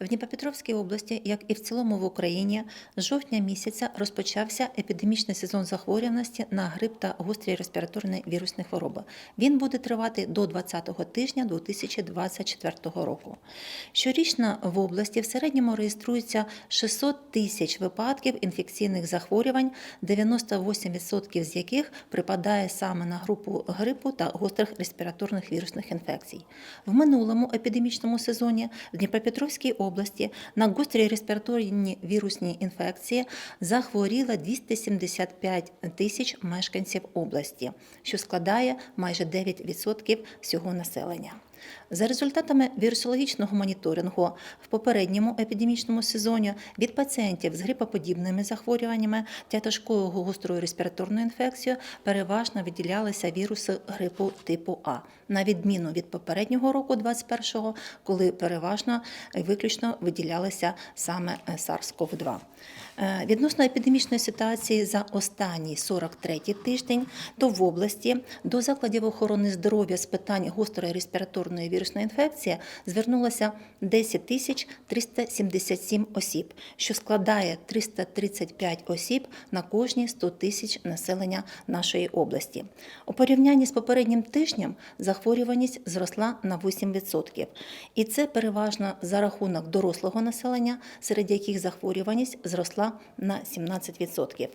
В Дніпропетровській області, як і в цілому в Україні, з жовтня місяця розпочався епідемічний сезон захворюваності на грип та гострі респіраторні вірусні хвороби. Він буде тривати до 20-го тижня 2024 року. Щорічно в області в середньому реєструється 600 тисяч випадків інфекційних захворювань, 98% з яких припадає саме на групу грипу та гострих респіраторних вірусних інфекцій. В минулому епідемічному сезоні в Дніпропетровській області на гострі респіраторні вірусні інфекції захворіло 275 тисяч мешканців області, що складає майже 9% всього населення. За результатами вірусологічного моніторингу в попередньому епідемічному сезоні від пацієнтів з грипоподібними захворюваннями та тяжкою гострою респіраторною інфекцією переважно виділялися віруси грипу типу А, на відміну від попереднього року, 21-го, коли переважно виключно виділялися саме е, SARS-CoV-2. Е, Відносно епідемічної ситуації за останній 43-й тиждень, то в області до закладів охорони здоров'я з питань гострої респіраторної вірусної інфекції звернулося 10 тисяч 377 осіб, що складає 335 осіб на кожні 100 тисяч населення нашої області. У порівнянні з попереднім тижнем захворюваність зросла на 8%. І це переважно за рахунок дорослого населення, серед яких захворюваність зросла на 17%.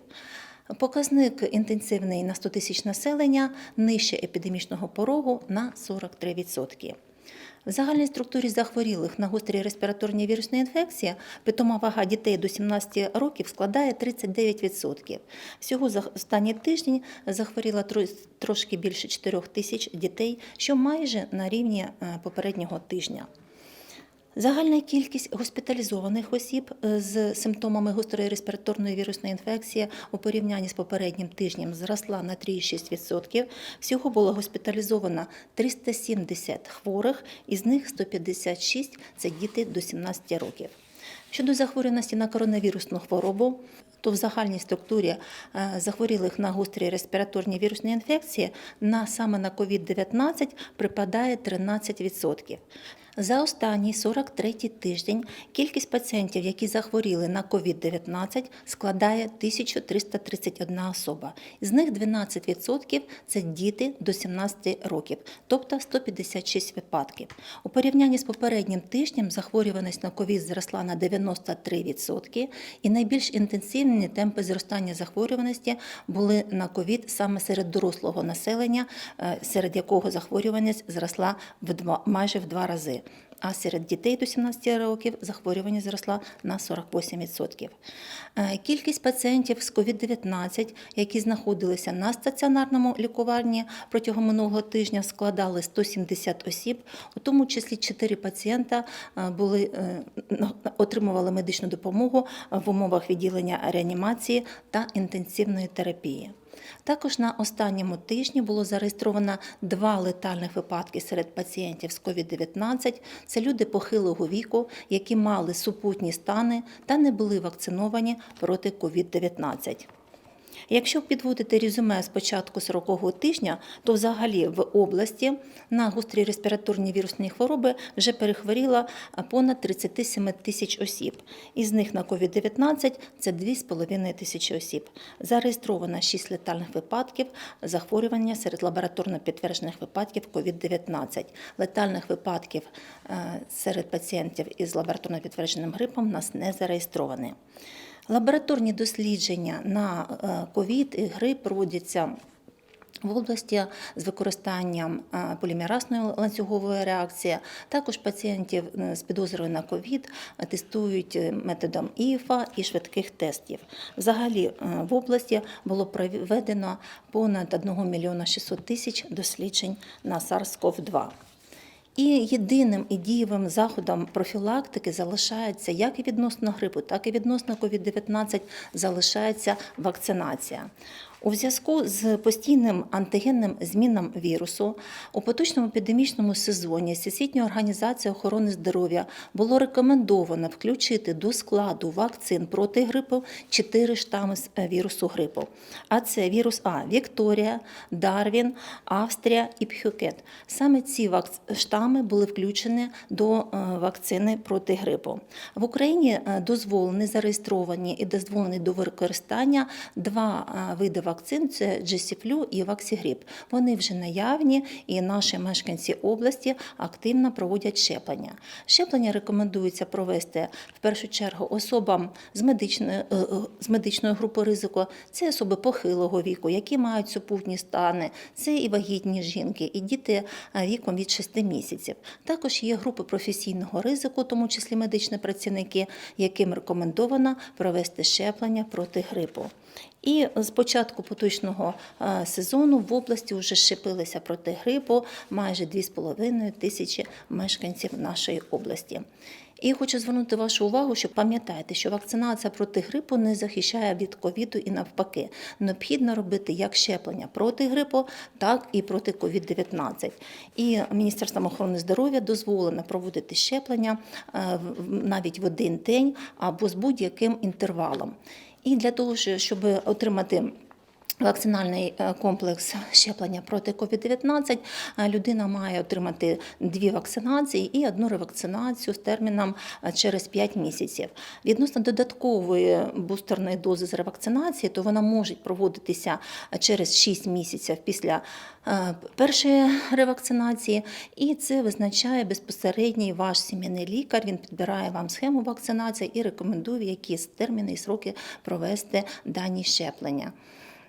Показник інтенсивний на 100 тисяч населення нижче епідемічного порогу на 43%. В загальній структурі захворілих на гострі респіраторні вірусні інфекції питома вага дітей до 17 років складає 39%. Всього за останній тиждень захворіло трошки більше 4 тисяч дітей, що майже на рівні е, попереднього тижня. Загальна кількість госпіталізованих осіб е, з симптомами гострої респіраторної вірусної інфекції у порівнянні з попереднім тижнем зросла на 3,6%. Всього було госпіталізовано 370 хворих, із них 156 – це діти до 17 років. Щодо захворюваності на коронавірусну хворобу, то в загальній структурі е, захворілих на гострі респіраторні вірусні інфекції на саме на COVID-19 припадає 13%. За останній 43-й тиждень кількість пацієнтів, які захворіли на COVID-19, складає 1331 особа. З них 12% – це діти до 17 років, тобто 156 випадків. У порівнянні з попереднім тижнем захворюваність на COVID зросла на 93%, і найбільш інтенсивні темпи зростання захворюваності були на COVID саме серед дорослого населення, е, серед якого захворюваність зросла в два, майже в два рази. А серед дітей до 17 років захворюваність зросла на 48%. Е, Кількість пацієнтів з COVID-19, які знаходилися на стаціонарному лікуванні протягом минулого тижня, складали 170 осіб, у тому числі 4 пацієнта е, були, е, отримували медичну допомогу в умовах відділення реанімації та інтенсивної терапії. Також на останньому тижні було зареєстровано два летальних випадки серед пацієнтів з COVID-19. Це люди похилого віку, які мали супутні стани та не були вакциновані проти COVID-19. Якщо підводити резюме з початку 40-го тижня, то взагалі в області на гострі респіраторні вірусні хвороби вже перехворіло понад 37 тисяч осіб. Із них на COVID-19 це 2,5 тисячі осіб. Зареєстровано 6 летальних випадків захворювання серед лабораторно підтверджених випадків COVID-19. Летальних випадків е, серед пацієнтів із лабораторно підтвердженим грипом нас не зареєстровані. Лабораторні дослідження на е, ковід і грип проводяться в області з використанням е, полімеразної ланцюгової реакції. Також пацієнтів е, з підозрою на ковід тестують методом ІФА і швидких тестів. Взагалі в області було проведено понад 1 мільйона 600 тисяч досліджень на SARS-CoV-2. І єдиним і дієвим заходом профілактики залишається як і відносно грипу, так і відносно COVID-19 залишається вакцинація. У зв'язку з постійним антигенним змінам вірусу у поточному епідемічному сезоні Всесвітньою організацією охорони здоров'я було рекомендовано включити до складу вакцин проти грипу чотири штами е, вірусу грипу. А це вірус А Вікторія, Дарвін, Австрія і Пхюкет. Саме ці штами були включені до е, вакцини проти грипу. В Україні е, дозволені, зареєстровані і дозволені до використання два види вакцин: це Джесіфлю і Ваксігріп. Вони вже наявні, і наші мешканці області активно проводять щеплення. Щеплення рекомендується провести в першу чергу особам з медичної, е, е, з медичної групи ризику, це особи похилого віку, які мають супутні стани, це і вагітні жінки, і діти е, віком від 6 місяців. Також є групи професійного ризику, тому числі медичні працівники, яким рекомендовано провести щеплення проти грипу. І з початку поточного е, сезону в області вже щепилися проти грипу майже 2,5 тисячі мешканців нашої області. І хочу звернути вашу увагу, що пам'ятайте, що вакцинація проти грипу не захищає від ковіду і навпаки. Необхідно робити як щеплення проти грипу, так і проти COVID-19. І Міністерством охорони здоров'я дозволено проводити щеплення е, навіть в один день або з будь-яким інтервалом. І для того, щоб отримати Вакцинальний е, комплекс щеплення проти COVID-19 е, людина має отримати дві вакцинації і одну ревакцинацію з терміном е, через 5 місяців. Відносно додаткової бустерної дози з ревакцинації, то вона може проводитися через 6 місяців після першої ревакцинації, і це визначає безпосередній ваш сімейний лікар. Він підбирає вам схему вакцинації і рекомендує, які терміни і сроки провести дані щеплення.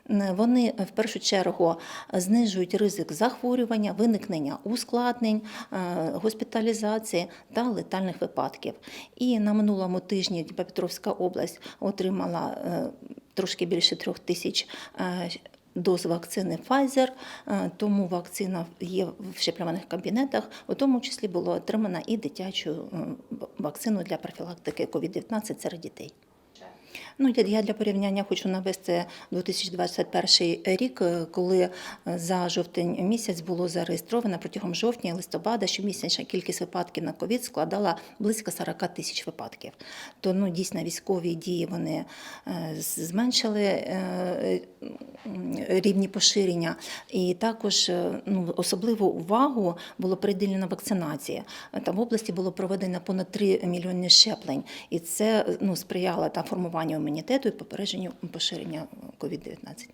Вони в першу чергу знижують ризик захворювання, виникнення ускладнень, е, госпіталізації та летальних випадків. І на минулому тижні Дніпропетровська область отримала е, трошки більше трьох тисяч. е, Доз вакцини Pfizer, е, тому вакцина є в щеплюваних кабінетах, у тому числі було отримано і дитячу е, вакцину для профілактики COVID-19 серед дітей. Ну, я- для порівняння хочу навести 2021 рік, е, коли е, за жовтень місяць було зареєстровано протягом жовтня і листопада, щомісячна кількість випадків на ковід складала близько 40 тисяч випадків. То ну, дійсно військові дії вони е, зменшили рівні поширення. І також ну, особливу увагу було приділено вакцинації. Там в області було проведено понад 3 мільйони щеплень, і це ну, сприяло та формуванню імунітету і попередженню поширення COVID-19.